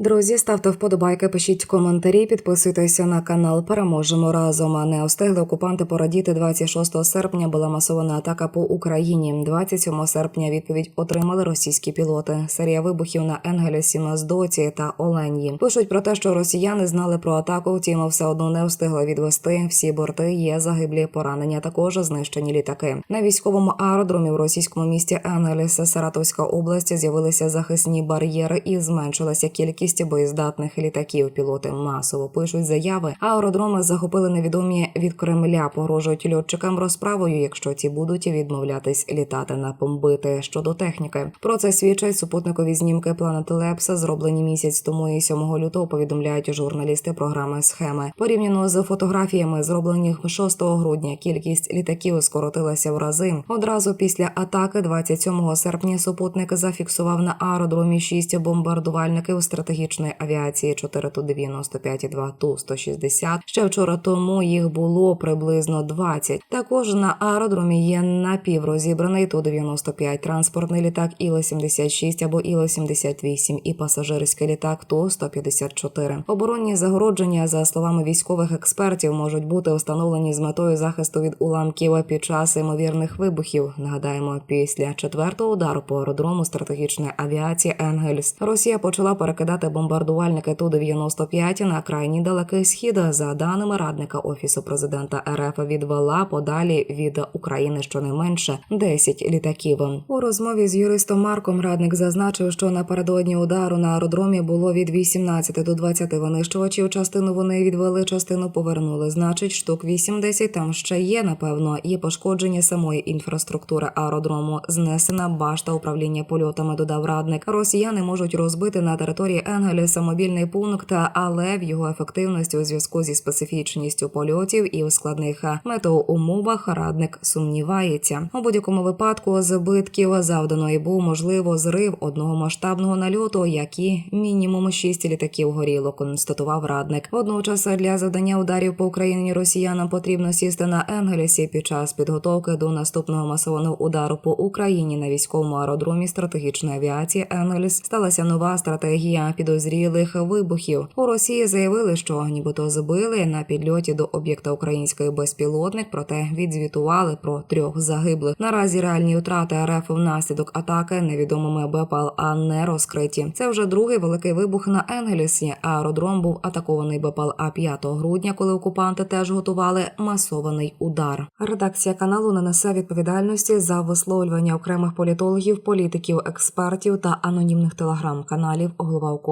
Друзі, ставте вподобайки, пишіть коментарі, підписуйтеся на канал. Переможемо разом. А Не встигли окупанти порадіти 26 серпня. Була масована атака по Україні. 27 серпня відповідь отримали російські пілоти. Серія вибухів на Енгелесі, Моздоці та Оленї. Пишуть про те, що росіяни знали про атаку, втім все одно не встигли відвести. Всі борти є загиблі поранення. Також знищені літаки. На військовому аеродромі в російському місті Енгелес, Саратовська область, з'явилися захисні бар'єри і зменшилася кількість боєздатних літаків. Пілоти масово пишуть заяви. Аеродроми захопили невідомі від Кремля. Погрожують льотчикам розправою, якщо ті будуть відмовлятись літати на помбити. Щодо техніки, про це свідчать супутникові знімки Planet Labs, зроблені місяць тому і 7 лютого. Повідомляють журналісти програми схеми. Порівняно з фотографіями, зроблені 6 грудня. Кількість літаків скоротилася в рази. Одразу після атаки, 27 серпня, супутник зафіксував на аеродромі 6 бомбардувальників стратегічної авіації 4 ту 95 і 2 ту 160. Ще вчора тому їх було приблизно 20. Також на аеродромі є напіврозібраний ту 95 транспортний літак Іла 76 або Іла 78 і пасажирський літак ту 154. Оборонні загородження, за словами військових експертів, можуть бути встановлені з метою захисту від уламків під час ймовірних вибухів. Нагадаємо, після четвертого удару по аеродрому стратегічної авіації Енгельс Росія почала перекидати бомбардувальники ту 95 на крайній далекий схід. За даними радника офісу президента РФ, відвела подалі від України щонайменше 10 літаків. У розмові з юристом Марком радник зазначив, що напередодні удару на аеродромі було від 18 до 20 винищувачів. Частину вони відвели, частину повернули. Значить, штук 8-10 там ще є. Напевно, є пошкодження самої інфраструктури аеродрому. Знесена башта управління польотами. Додав радник. Росіяни можуть розбити на території Енгелеса мобільний пункт, але в його ефективності у зв'язку зі специфічністю польотів і у складних метеоумовах радник сумнівається. У будь-якому випадку збитків завдано і був можливо зрив одного масштабного нальоту, як і мінімум шість літаків горіло. Констатував радник. Водночас для завдання ударів по Україні росіянам потрібно сісти на Енгелесі під час підготовки до наступного масованого удару по Україні на військовому аеродромі стратегічної авіації Енгельс сталася нова стратегія підозрілих вибухів. У Росії заявили, що нібито збили на підльоті до об'єкта української безпілотник, проте відзвітували про трьох загиблих. Наразі реальні втрати РФ внаслідок атаки невідомими БПЛА не розкриті. Це вже другий великий вибух на Енгелісі. Аеродром був атакований БПЛА 5 грудня, коли окупанти теж готували масований удар. Редакція каналу не несе відповідальності за висловлювання окремих політологів, політиків, експертів та анонімних телеграм-каналів. Голова у